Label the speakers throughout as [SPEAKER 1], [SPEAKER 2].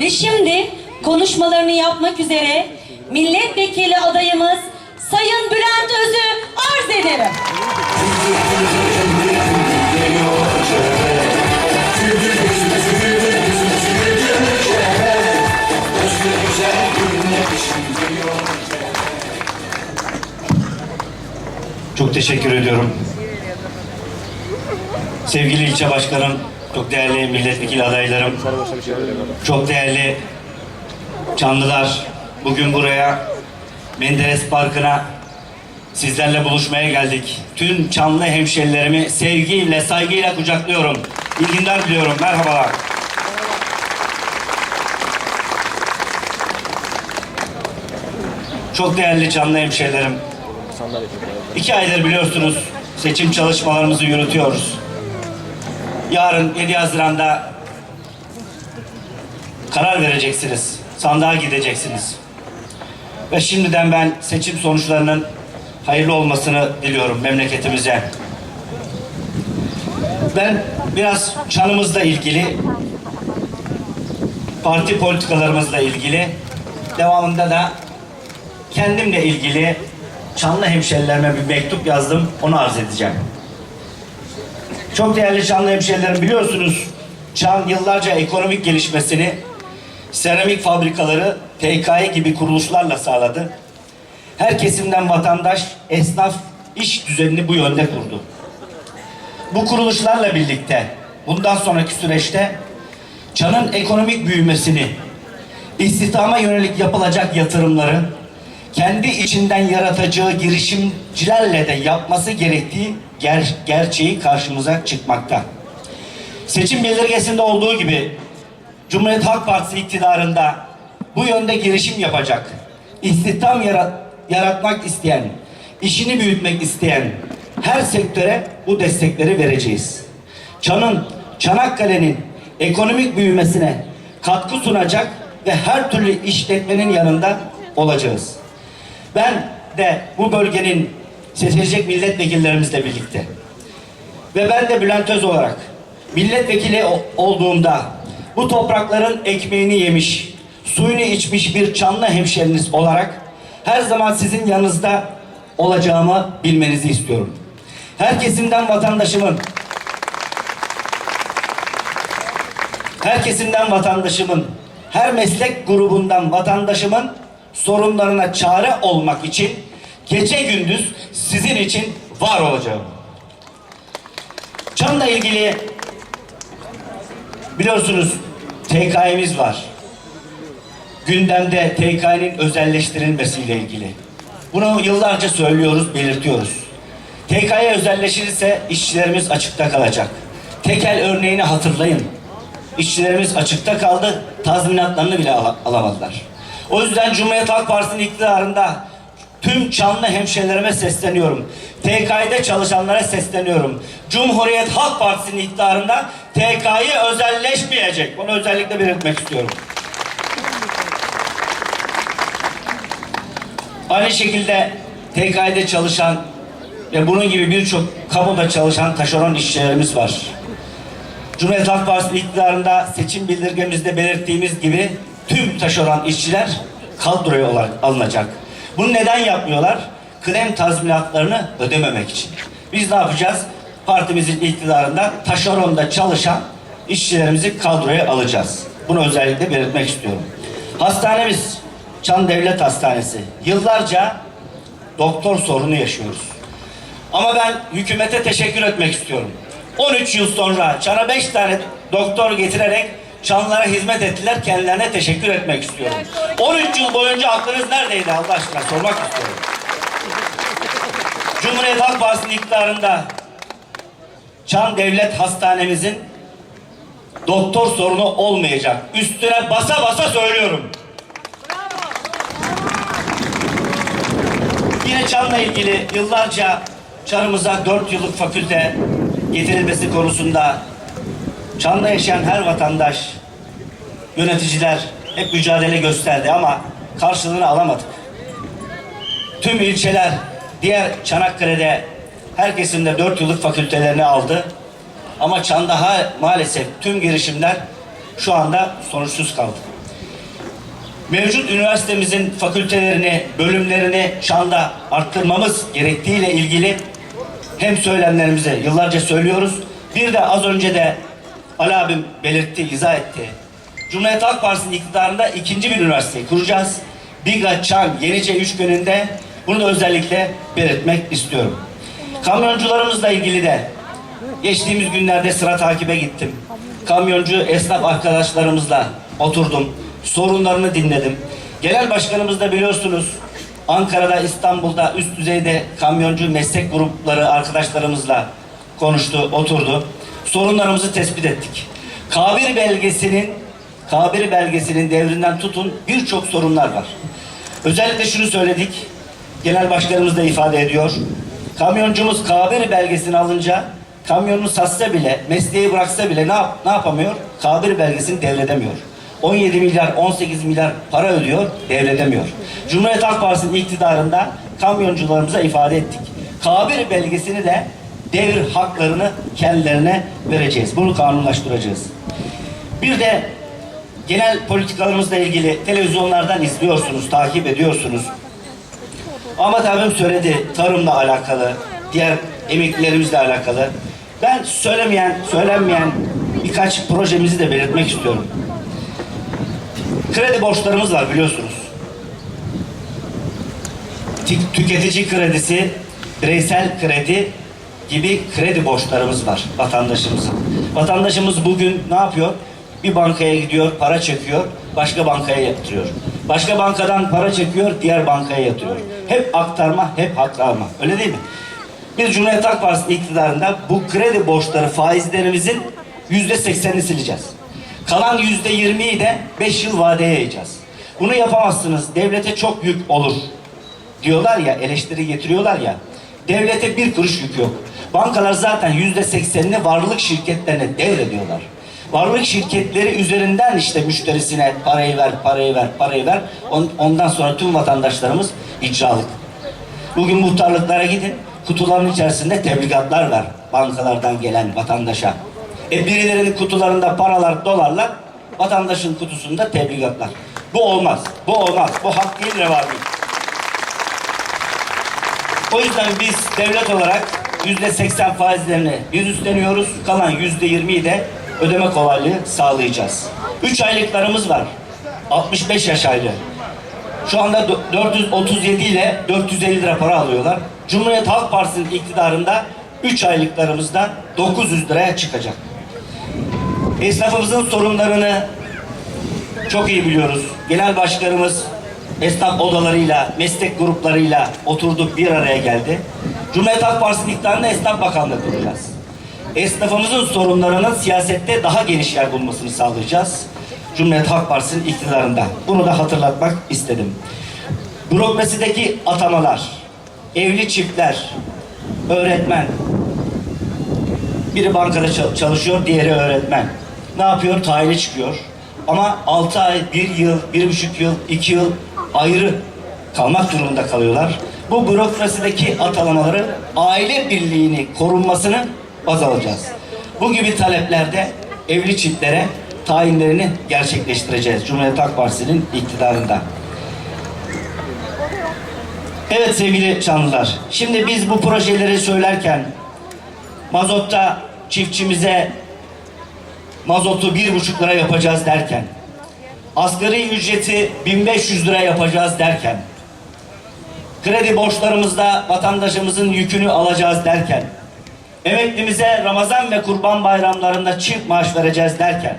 [SPEAKER 1] Ve şimdi konuşmalarını yapmak üzere milletvekili adayımız Sayın Bülent Öz'ü arz ederim.
[SPEAKER 2] Çok teşekkür ediyorum. Sevgili ilçe başkanım, çok değerli milletvekili adaylarım, çok değerli Çanlılar, bugün buraya Menderes Parkı'na sizlerle buluşmaya geldik. Tüm Çanlı hemşerilerimi sevgiyle, saygıyla kucaklıyorum. İyi günler diliyorum. Merhabalar. Çok değerli Çanlı hemşerilerim, İki aydır biliyorsunuz seçim çalışmalarımızı yürütüyoruz. Yarın 7 Haziran'da karar vereceksiniz. Sandığa gideceksiniz. Ve şimdiden ben seçim sonuçlarının hayırlı olmasını diliyorum memleketimize. Ben biraz çanımızla ilgili, parti politikalarımızla ilgili, devamında da kendimle ilgili Çanlı hemşerilerime bir mektup yazdım, onu arz edeceğim. Çok değerli Çanlı hemşerilerim biliyorsunuz, Çan yıllarca ekonomik gelişmesini seramik fabrikaları, TKİ gibi kuruluşlarla sağladı. Her kesimden vatandaş, esnaf iş düzenini bu yönde kurdu. Bu kuruluşlarla birlikte bundan sonraki süreçte Çan'ın ekonomik büyümesini, istihdama yönelik yapılacak yatırımları, kendi içinden yaratacağı girişimcilerle de yapması gerektiği ger- gerçeği karşımıza çıkmakta. Seçim bildirgesinde olduğu gibi Cumhuriyet Halk Partisi iktidarında bu yönde girişim yapacak, istihdam yarat- yaratmak isteyen, işini büyütmek isteyen her sektöre bu destekleri vereceğiz. Çan'ın, Çanakkale'nin ekonomik büyümesine katkı sunacak ve her türlü işletmenin yanında olacağız. Ben de bu bölgenin seçilecek milletvekillerimizle birlikte ve ben de Bülent Öz olarak milletvekili olduğumda bu toprakların ekmeğini yemiş, suyunu içmiş bir çanlı hemşeriniz olarak her zaman sizin yanınızda olacağımı bilmenizi istiyorum. Her kesimden vatandaşımın her kesimden vatandaşımın, her meslek grubundan vatandaşımın sorunlarına çare olmak için gece gündüz sizin için var olacağım. Çan'la ilgili biliyorsunuz TK'miz var. Gündemde TK'nin özelleştirilmesiyle ilgili. Bunu yıllarca söylüyoruz, belirtiyoruz. TK'ya özelleşirse işçilerimiz açıkta kalacak. Tekel örneğini hatırlayın. İşçilerimiz açıkta kaldı, tazminatlarını bile ala- alamadılar. O yüzden Cumhuriyet Halk Partisi'nin iktidarında tüm Çanlı hemşehrilerime sesleniyorum. TK'de çalışanlara sesleniyorum. Cumhuriyet Halk Partisi'nin iktidarında TK'yı özelleşmeyecek. Bunu özellikle belirtmek istiyorum. Aynı şekilde TK'de çalışan ve bunun gibi birçok kamuda çalışan taşeron işçilerimiz var. Cumhuriyet Halk Partisi iktidarında seçim bildirgemizde belirttiğimiz gibi tüm taşeron işçiler kadroya olarak alınacak. Bunu neden yapmıyorlar? Kıdem tazminatlarını ödememek için. Biz ne yapacağız? Partimizin iktidarında taşeronda çalışan işçilerimizi kadroya alacağız. Bunu özellikle belirtmek istiyorum. Hastanemiz Çan Devlet Hastanesi. Yıllarca doktor sorunu yaşıyoruz. Ama ben hükümete teşekkür etmek istiyorum. 13 yıl sonra Çan'a 5 tane doktor getirerek Çanlara hizmet ettiler. Kendilerine teşekkür etmek istiyorum. 13 yıl boyunca aklınız neredeydi Allah aşkına sormak istiyorum. Cumhuriyet Halk Partisi'nin iktidarında Çan Devlet Hastanemizin doktor sorunu olmayacak. Üstüne basa basa söylüyorum. Yine Çan'la ilgili yıllarca Çan'ımıza dört yıllık fakülte getirilmesi konusunda Çan'da yaşayan her vatandaş, yöneticiler hep mücadele gösterdi ama karşılığını alamadık. Tüm ilçeler diğer Çanakkale'de her kesimde dört yıllık fakültelerini aldı. Ama Çan'da ha- maalesef tüm girişimler şu anda sonuçsuz kaldı. mevcut üniversitemizin fakültelerini, bölümlerini şanda arttırmamız gerektiğiyle ilgili hem söylemlerimizi yıllarca söylüyoruz. Bir de az önce de Ali abim belirtti, izah etti. Cumhuriyet Halk Partisi'nin iktidarında ikinci bir üniversiteyi kuracağız. Biga, Çam, Yenice üçgeninde bunu da özellikle belirtmek istiyorum. Kamyoncularımızla ilgili de geçtiğimiz günlerde sıra takibe gittim. Kamyoncu esnaf arkadaşlarımızla oturdum. Sorunlarını dinledim. Genel başkanımız da biliyorsunuz Ankara'da, İstanbul'da üst düzeyde kamyoncu meslek grupları arkadaşlarımızla konuştu, oturdu. Sorunlarımızı tespit ettik. Kabir belgesinin Kabir belgesinin devrinden tutun birçok sorunlar var. Özellikle şunu söyledik. Genel başkanımız da ifade ediyor. Kamyoncumuz kabir belgesini alınca kamyonunu satsa bile, mesleği bıraksa bile ne, yap, ne yapamıyor? Kabir belgesini devredemiyor. 17 milyar, 18 milyar para ödüyor, devredemiyor. Cumhuriyet Halk Partisi'nin iktidarında kamyoncularımıza ifade ettik. Kabir belgesini de devir haklarını kendilerine vereceğiz. Bunu kanunlaştıracağız. Bir de genel politikalarımızla ilgili televizyonlardan izliyorsunuz, takip ediyorsunuz. Ahmet abim söyledi tarımla alakalı, diğer emeklilerimizle alakalı. Ben söylemeyen, söylenmeyen birkaç projemizi de belirtmek istiyorum. Kredi borçlarımız var biliyorsunuz. Tü- Tüketici kredisi, bireysel kredi gibi kredi borçlarımız var vatandaşımızın. Vatandaşımız bugün ne yapıyor? Bir bankaya gidiyor, para çekiyor, başka bankaya yatırıyor. Başka bankadan para çekiyor, diğer bankaya yatırıyor. Hep aktarma, hep aktarma. Öyle değil mi? Biz Cumhuriyet Halk Partisi iktidarında bu kredi borçları faizlerimizin yüzde seksenini sileceğiz. Kalan yüzde yirmiyi de beş yıl vadeye yayacağız. Bunu yapamazsınız. Devlete çok yük olur diyorlar ya, eleştiri getiriyorlar ya. Devlete bir kuruş yük yok. Bankalar zaten yüzde seksenini varlık şirketlerine devrediyorlar. Varlık şirketleri üzerinden işte müşterisine parayı ver, parayı ver, parayı ver. On- Ondan sonra tüm vatandaşlarımız icralık. Bugün muhtarlıklara gidin, kutuların içerisinde tebligatlar var bankalardan gelen vatandaşa. E birilerinin kutularında paralar, dolarlar, vatandaşın kutusunda tebligatlar. Bu olmaz, bu olmaz, bu hak değil, reva değil. O yüzden biz devlet olarak yüzde seksen faizlerini biz üstleniyoruz. Kalan yüzde yirmiyi de ödeme kolaylığı sağlayacağız. Üç aylıklarımız var. 65 yaş aylığı. Şu anda dö- 437 ile 450 lira para alıyorlar. Cumhuriyet Halk Partisi'nin iktidarında 3 aylıklarımızdan 900 liraya çıkacak. Esnafımızın sorunlarını çok iyi biliyoruz. Genel başkanımız esnaf odalarıyla, meslek gruplarıyla oturduk bir araya geldi. Cumhuriyet Halk Partisi'nin iktidarında esnaf bakanlığı kuracağız. Esnafımızın sorunlarının siyasette daha geniş yer bulmasını sağlayacağız. Cumhuriyet Halk Partisi'nin iktidarında. Bunu da hatırlatmak istedim. Bürokrasideki atamalar, evli çiftler, öğretmen, biri bankada çal- çalışıyor, diğeri öğretmen. Ne yapıyor? Tayini çıkıyor. Ama 6 ay, 1 yıl, 1,5 yıl, 2 yıl ayrı kalmak durumunda kalıyorlar. Bu bürokrasideki atalamaları aile birliğini korunmasını baz alacağız. Bu gibi taleplerde evli çiftlere tayinlerini gerçekleştireceğiz Cumhuriyet Halk Partisi'nin iktidarında. Evet sevgili canlılar, şimdi biz bu projeleri söylerken mazotta çiftçimize mazotu bir buçuk lira yapacağız derken, asgari ücreti 1500 lira yapacağız derken, kredi borçlarımızda vatandaşımızın yükünü alacağız derken, emeklimize Ramazan ve Kurban bayramlarında çift maaş vereceğiz derken,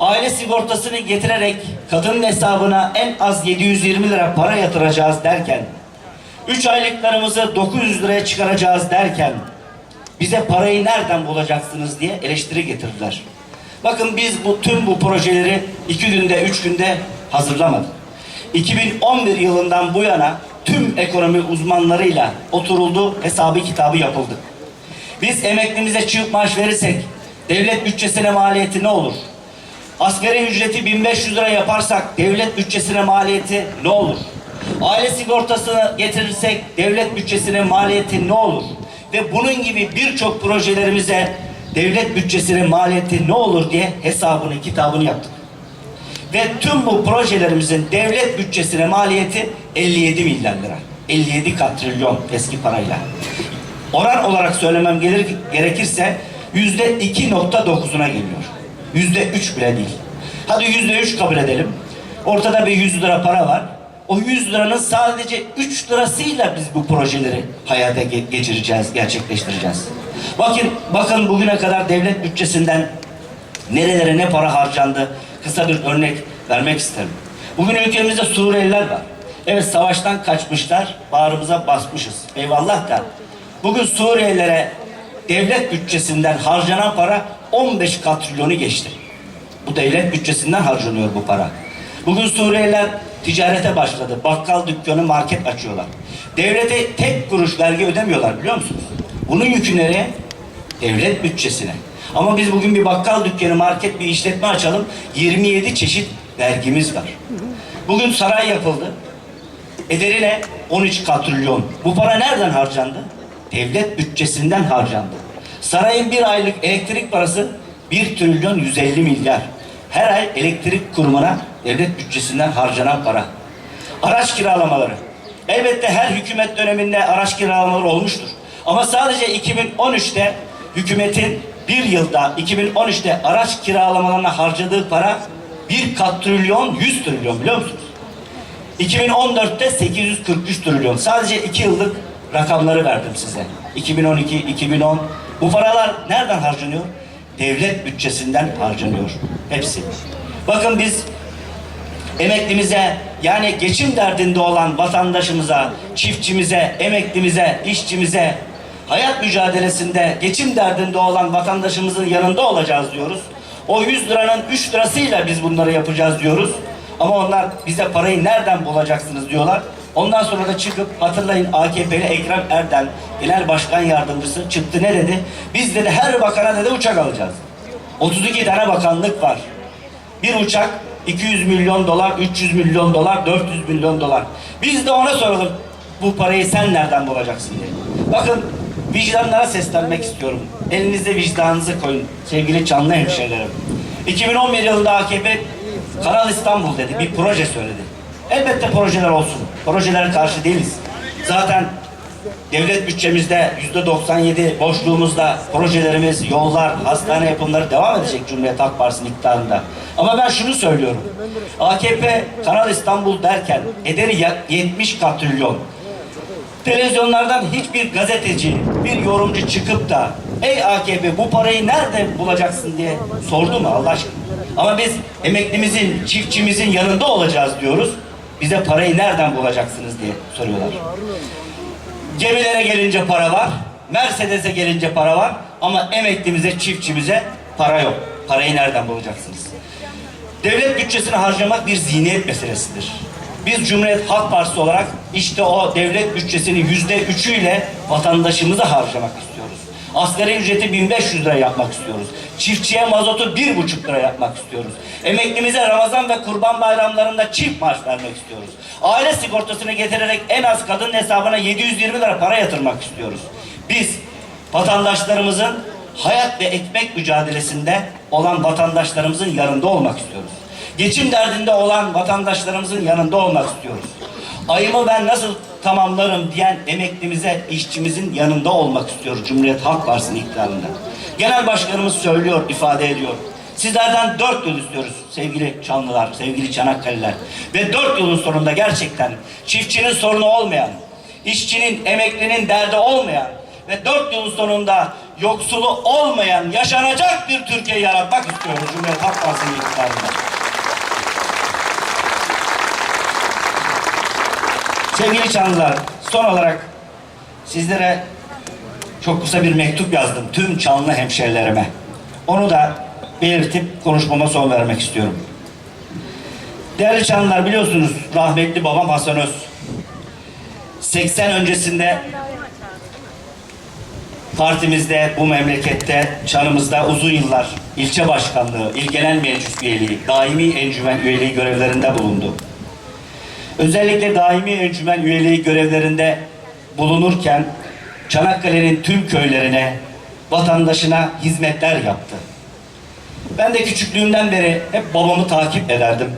[SPEAKER 2] aile sigortasını getirerek kadının hesabına en az 720 lira para yatıracağız derken, 3 aylıklarımızı 900 liraya çıkaracağız derken, bize parayı nereden bulacaksınız diye eleştiri getirdiler. Bakın biz bu tüm bu projeleri iki günde, üç günde hazırlamadık. 2011 yılından bu yana tüm ekonomi uzmanlarıyla oturuldu, hesabı kitabı yapıldı. Biz emeklimize çift maaş verirsek devlet bütçesine maliyeti ne olur? Asgari ücreti 1500 lira yaparsak devlet bütçesine maliyeti ne olur? Aile sigortasını getirirsek devlet bütçesine maliyeti ne olur? Ve bunun gibi birçok projelerimize devlet bütçesine maliyeti ne olur diye hesabını, kitabını yaptık. Ve tüm bu projelerimizin devlet bütçesine maliyeti 57 milyar lira. 57 katrilyon eski parayla. Oran olarak söylemem gelir, gerekirse yüzde 2.9'una geliyor. Yüzde 3 bile değil. Hadi yüzde 3 kabul edelim. Ortada bir 100 lira para var. O 100 liranın sadece 3 lirasıyla biz bu projeleri hayata ge- geçireceğiz, gerçekleştireceğiz. Bakın, bakın bugüne kadar devlet bütçesinden nerelere ne para harcandı kısa bir örnek vermek isterim. Bugün ülkemizde Suriyeliler var. Evet savaştan kaçmışlar, bağrımıza basmışız. Eyvallah da. Bugün Suriyelilere devlet bütçesinden harcanan para 15 katrilyonu geçti. Bu devlet bütçesinden harcanıyor bu para. Bugün Suriyeliler ticarete başladı. Bakkal dükkanı, market açıyorlar. Devlete tek kuruş vergi ödemiyorlar biliyor musunuz? Bunun yükü nereye? Devlet bütçesine. Ama biz bugün bir bakkal dükkanı, market, bir işletme açalım. 27 çeşit vergimiz var. Bugün saray yapıldı. Ederi ne? 13 katrilyon. Bu para nereden harcandı? Devlet bütçesinden harcandı. Sarayın bir aylık elektrik parası 1 trilyon 150 milyar. Her ay elektrik kurumuna devlet bütçesinden harcanan para. Araç kiralamaları. Elbette her hükümet döneminde araç kiralamaları olmuştur. Ama sadece 2013'te hükümetin bir yılda 2013'te araç kiralamalarına harcadığı para 1 katrilyon 100 trilyon biliyor musunuz? 2014'te 843 trilyon. Sadece iki yıllık rakamları verdim size. 2012, 2010. Bu paralar nereden harcanıyor? Devlet bütçesinden harcanıyor. Hepsi. Bakın biz emeklimize yani geçim derdinde olan vatandaşımıza, çiftçimize, emeklimize, işçimize, hayat mücadelesinde geçim derdinde olan vatandaşımızın yanında olacağız diyoruz. O 100 liranın 3 lirasıyla biz bunları yapacağız diyoruz. Ama onlar bize parayı nereden bulacaksınız diyorlar. Ondan sonra da çıkıp hatırlayın AKP'li Ekrem Erden Genel Başkan Yardımcısı çıktı ne dedi? Biz dedi her bakana dedi uçak alacağız. 32 tane bakanlık var. Bir uçak 200 milyon dolar, 300 milyon dolar, 400 milyon dolar. Biz de ona soralım bu parayı sen nereden bulacaksın diye. Bakın vicdanlara seslenmek istiyorum. Elinizde vicdanınızı koyun sevgili canlı hemşehrilerim. 2011 yılında AKP Kanal İstanbul dedi, bir proje söyledi. Elbette projeler olsun. Projelere karşı değiliz. Zaten devlet bütçemizde yüzde 97 boşluğumuzda projelerimiz, yollar, hastane yapımları devam edecek Cumhuriyet Halk Partisi'nin iktidarında. Ama ben şunu söylüyorum. AKP Kanal İstanbul derken ederi ya- 70 katrilyon. Televizyonlardan hiçbir gazeteci, bir yorumcu çıkıp da ey AKP bu parayı nerede bulacaksın diye sordu mu Allah aşkına? Ama biz emeklimizin, çiftçimizin yanında olacağız diyoruz. Bize parayı nereden bulacaksınız diye soruyorlar. Gemilere gelince para var, Mercedes'e gelince para var ama emeklimize, çiftçimize para yok. Parayı nereden bulacaksınız? Devlet bütçesini harcamak bir zihniyet meselesidir. Biz Cumhuriyet Halk Partisi olarak işte o devlet bütçesinin yüzde üçüyle vatandaşımıza harcamak istiyoruz. Asgari ücreti 1500 lira yapmak istiyoruz. Çiftçiye mazotu bir buçuk lira yapmak istiyoruz. Emeklimize Ramazan ve Kurban bayramlarında çift maaş vermek istiyoruz. Aile sigortasını getirerek en az kadın hesabına 720 lira para yatırmak istiyoruz. Biz vatandaşlarımızın hayat ve ekmek mücadelesinde olan vatandaşlarımızın yanında olmak istiyoruz. Geçim derdinde olan vatandaşlarımızın yanında olmak istiyoruz. Ayımı ben nasıl tamamlarım diyen emeklimize, işçimizin yanında olmak istiyoruz Cumhuriyet Halk Partisi'nin iktidarında. Genel Başkanımız söylüyor, ifade ediyor. Sizlerden dört yıl istiyoruz sevgili Çanlılar, sevgili Çanakkale'ler. Ve dört yılın sonunda gerçekten çiftçinin sorunu olmayan, işçinin, emeklinin derdi olmayan ve dört yılın sonunda yoksulu olmayan, yaşanacak bir Türkiye yaratmak istiyoruz Cumhuriyet Halk Partisi'nin iktidarında. Sevgili Çanlılar, son olarak sizlere çok kısa bir mektup yazdım tüm Çanlı hemşehrilerime. Onu da belirtip konuşmama son vermek istiyorum. Değerli Çanlılar biliyorsunuz rahmetli babam Hasan Öz. 80 öncesinde partimizde, bu memlekette, Çanımızda uzun yıllar ilçe başkanlığı, il genel meclis üyeliği, daimi encümen üyeliği görevlerinde bulundu. Özellikle daimi encümen üyeliği görevlerinde bulunurken Çanakkale'nin tüm köylerine, vatandaşına hizmetler yaptı. Ben de küçüklüğümden beri hep babamı takip ederdim.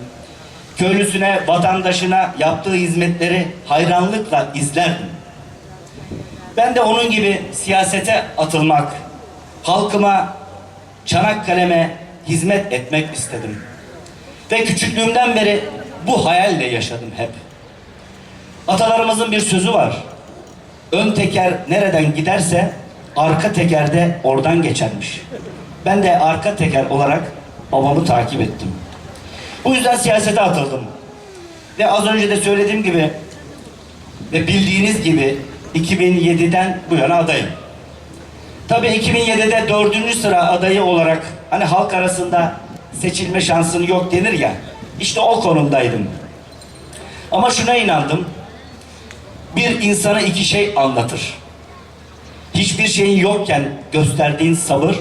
[SPEAKER 2] Köylüsüne, vatandaşına yaptığı hizmetleri hayranlıkla izlerdim. Ben de onun gibi siyasete atılmak, halkıma, Çanakkale'me hizmet etmek istedim. Ve küçüklüğümden beri bu hayalle yaşadım hep. Atalarımızın bir sözü var. Ön teker nereden giderse arka teker de oradan geçermiş. Ben de arka teker olarak babamı takip ettim. Bu yüzden siyasete atıldım. Ve az önce de söylediğim gibi ve bildiğiniz gibi 2007'den bu yana adayım. Tabii 2007'de dördüncü sıra adayı olarak hani halk arasında seçilme şansın yok denir ya. İşte o konumdaydım. Ama şuna inandım. Bir insana iki şey anlatır. Hiçbir şeyin yokken gösterdiğin sabır,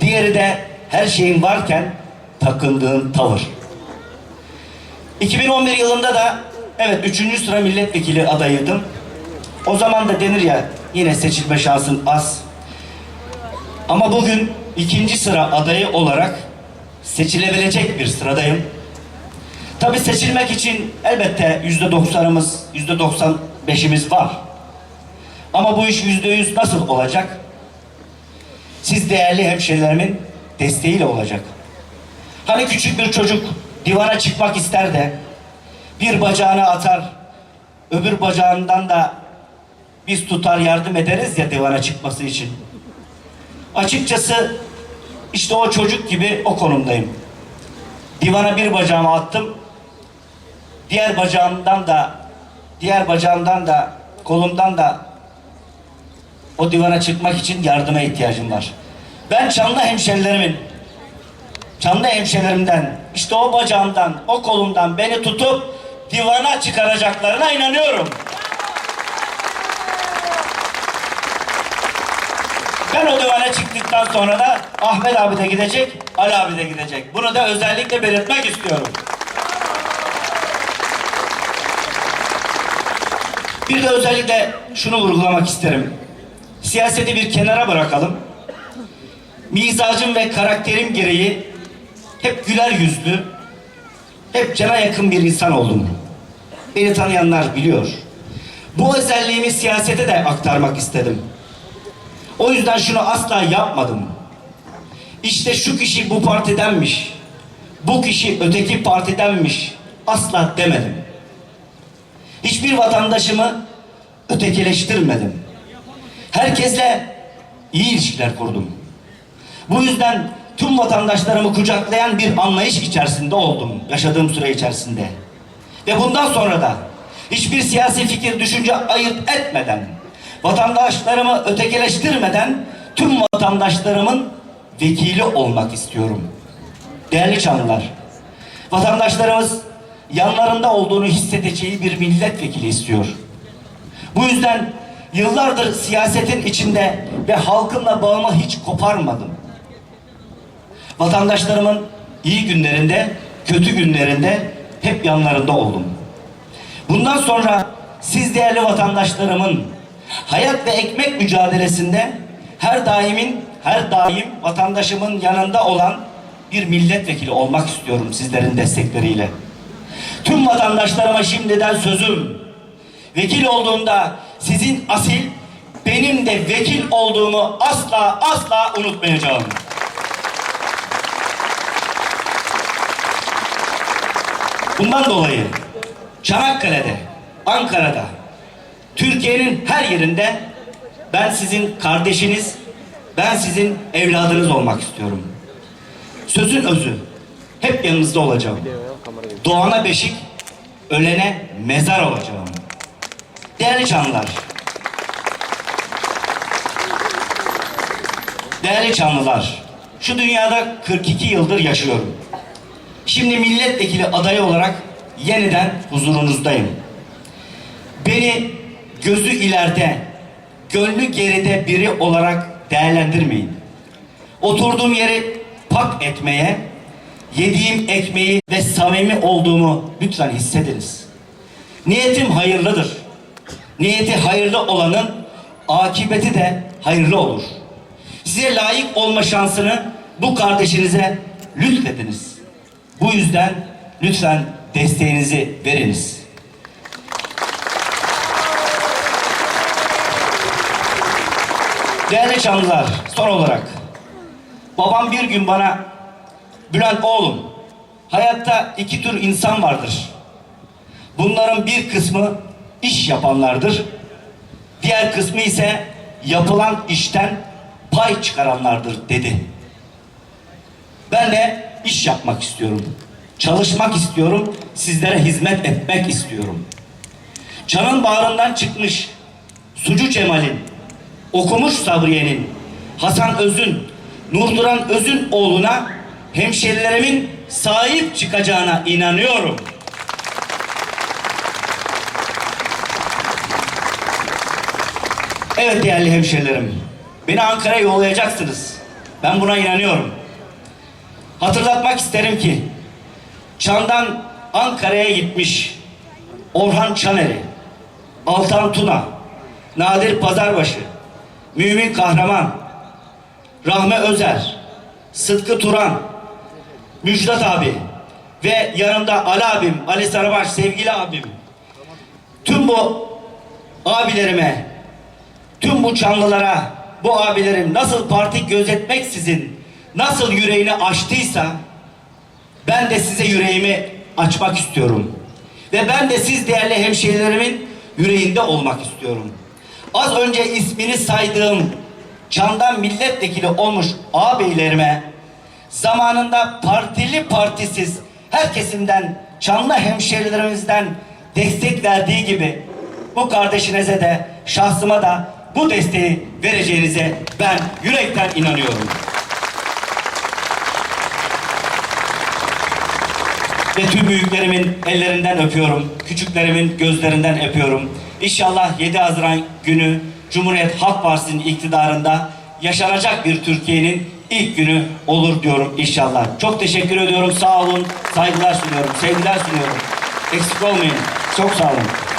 [SPEAKER 2] diğeri de her şeyin varken takındığın tavır. 2011 yılında da evet üçüncü sıra milletvekili adayıydım. O zaman da denir ya yine seçilme şansın az. Ama bugün ikinci sıra adayı olarak seçilebilecek bir sıradayım. Tabi seçilmek için elbette yüzde doksanımız, yüzde doksan beşimiz var. Ama bu iş yüzde yüz nasıl olacak? Siz değerli hemşerilerimin desteğiyle olacak. Hani küçük bir çocuk divana çıkmak ister de bir bacağını atar, öbür bacağından da biz tutar yardım ederiz ya divana çıkması için. Açıkçası işte o çocuk gibi o konumdayım. Divana bir bacağımı attım. Diğer bacağımdan da diğer bacağımdan da kolumdan da o divana çıkmak için yardıma ihtiyacım var. Ben Çanlı hemşerilerimin Çanlı hemşerilerimden işte o bacağımdan, o kolumdan beni tutup divana çıkaracaklarına inanıyorum. Ben o divana çıktıktan sonra da Ahmet abi de gidecek, Ali abi de gidecek. Bunu da özellikle belirtmek istiyorum. Bir de özellikle şunu vurgulamak isterim. Siyaseti bir kenara bırakalım. Mizacım ve karakterim gereği hep güler yüzlü, hep cana yakın bir insan oldum. Beni tanıyanlar biliyor. Bu özelliğimi siyasete de aktarmak istedim. O yüzden şunu asla yapmadım. İşte şu kişi bu partidenmiş. Bu kişi öteki partidenmiş. Asla demedim. Hiçbir vatandaşımı ötekileştirmedim. Herkesle iyi ilişkiler kurdum. Bu yüzden tüm vatandaşlarımı kucaklayan bir anlayış içerisinde oldum yaşadığım süre içerisinde. Ve bundan sonra da hiçbir siyasi fikir, düşünce ayırt etmeden, vatandaşlarımı ötekileştirmeden tüm vatandaşlarımın vekili olmak istiyorum. Değerli Çanlılar, vatandaşlarımız yanlarında olduğunu hissedeceği bir milletvekili istiyor. Bu yüzden yıllardır siyasetin içinde ve halkımla bağımı hiç koparmadım. Vatandaşlarımın iyi günlerinde, kötü günlerinde hep yanlarında oldum. Bundan sonra siz değerli vatandaşlarımın hayat ve ekmek mücadelesinde her daimin, her daim vatandaşımın yanında olan bir milletvekili olmak istiyorum sizlerin destekleriyle. Tüm vatandaşlarıma şimdiden sözüm, vekil olduğumda sizin asil, benim de vekil olduğumu asla asla unutmayacağım. Bundan dolayı Çanakkale'de, Ankara'da, Türkiye'nin her yerinde ben sizin kardeşiniz, ben sizin evladınız olmak istiyorum. Sözün özü, hep yanınızda olacağım. Doğana beşik, ölene mezar olacağım. Değerli canlılar, değerli canlılar, şu dünyada 42 yıldır yaşıyorum. Şimdi milletvekili adayı olarak yeniden huzurunuzdayım. Beni gözü ileride, gönlü geride biri olarak değerlendirmeyin. Oturduğum yeri pak etmeye, yediğim ekmeği ve samimi olduğumu lütfen hissediniz. Niyetim hayırlıdır. Niyeti hayırlı olanın akibeti de hayırlı olur. Size layık olma şansını bu kardeşinize lütfediniz. Bu yüzden lütfen desteğinizi veriniz. Değerli canlılar, son olarak babam bir gün bana Bülent oğlum hayatta iki tür insan vardır. Bunların bir kısmı iş yapanlardır. Diğer kısmı ise yapılan işten pay çıkaranlardır dedi. Ben de iş yapmak istiyorum. Çalışmak istiyorum. Sizlere hizmet etmek istiyorum. Canın bağrından çıkmış Sucu Cemal'in, okumuş Sabriye'nin, Hasan Öz'ün, Nurduran Öz'ün oğluna hemşerilerimin sahip çıkacağına inanıyorum. Evet değerli hemşerilerim, beni Ankara'ya yollayacaksınız. Ben buna inanıyorum. Hatırlatmak isterim ki Çan'dan Ankara'ya gitmiş Orhan Çaneri, Altan Tuna, Nadir Pazarbaşı, Mümin Kahraman, Rahme Özer, Sıtkı Turan, Müjdat abi ve yanımda Ali abim, Ali Sarıbaş sevgili abim. Tüm bu abilerime, tüm bu canlılara, bu abilerim nasıl parti gözetmeksizin nasıl yüreğini açtıysa ben de size yüreğimi açmak istiyorum. Ve ben de siz değerli hemşehrilerimin yüreğinde olmak istiyorum. Az önce ismini saydığım Çan'dan milletvekili olmuş ağabeylerime zamanında partili partisiz her kesimden Çanlı hemşehrilerimizden destek verdiği gibi bu kardeşinize de şahsıma da bu desteği vereceğinize ben yürekten inanıyorum. Ve tüm büyüklerimin ellerinden öpüyorum. Küçüklerimin gözlerinden öpüyorum. İnşallah 7 Haziran günü Cumhuriyet Halk Partisi'nin iktidarında yaşanacak bir Türkiye'nin ilk günü olur diyorum inşallah. Çok teşekkür ediyorum. Sağ olun. Saygılar sunuyorum. Sevgiler sunuyorum. Eksik olmayın. Çok sağ olun.